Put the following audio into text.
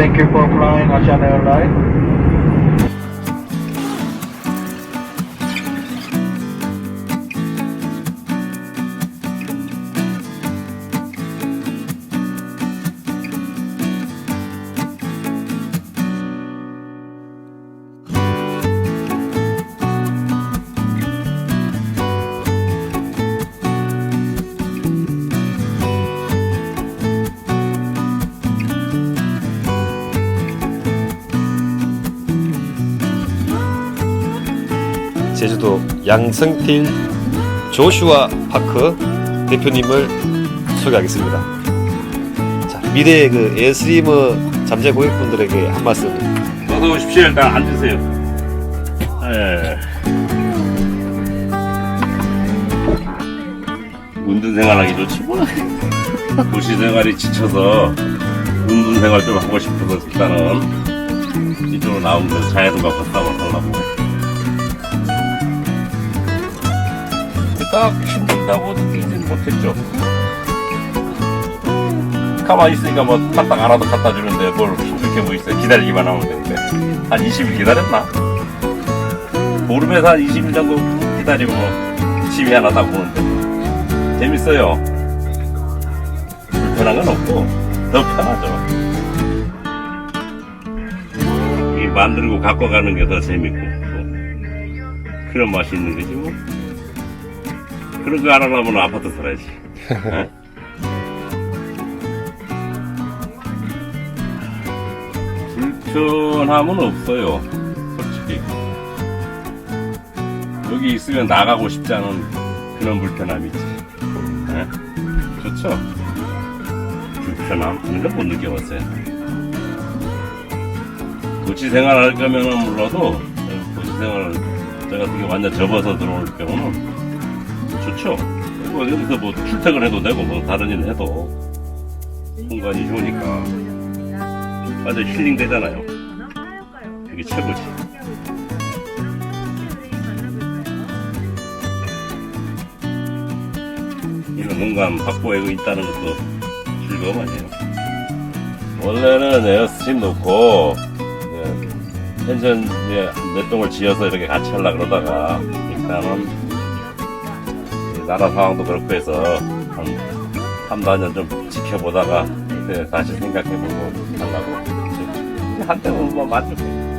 Thank you for flying Asian Airlines. 제주도 양성틸 조슈아 파크 대표님을 소개하겠습니다. 자, 미래의 그 에어스트리머 잠재 고객분들에게 한 말씀. 어서 오십시오. 일단 앉으세요. 예. 운전 생활하기 좋지 뭐. 도시 생활이 지쳐서 운전 생활 좀 하고 싶어서 일단은 이쪽으로 나오면 자연과 걷다고 하려고. 딱 힘들다고 느끼진 못했죠. 가만히 있으니까 뭐 탔다 알아도 갖다 주는데 뭘 힘들게 뭐 있어요. 기다리기만 하면 되는데. 한 20일 기다렸나? 보름에서 한 20일 정도 기다리고 뭐 집이 하나 딱 오는데. 재밌어요. 불편한 건 없고 더 편하죠. 이 만들고 갖고 가는 게 더 재밌고 또 그런 맛이 있는 거지 뭐. 그런 거 알아보면 아파트 살아야지. 어? 불편함은 없어요. 솔직히. 여기 있으면 나가고 싶지 않은 그런 불편함이지. 예? 좋죠? 불편함? 이런 건못 느껴봤어요. 도시 생활 할 거면은 몰라도, 도시 생활, 저 같은 게 완전 접어서 들어올 경우는 좋죠? 뭐 여기서 뭐 출퇴근 해도 되고, 뭐 다른 일 해도 공간이 좋으니까. 완전 힐링 되잖아요. 이게 최고지. 이런 공간 확보하고 있다는 것도 즐거움 아니에요. 원래는 에어스트림 놓고 네, 펜션 이제 몇 동을 지어서 이렇게 같이 하려 그러다가 일단은 이 나라 상황도 그렇고 해서 한 3, 4년 좀 지켜보다가 이제 다시 생각해보고 하려고 한때는 뭐 만족해.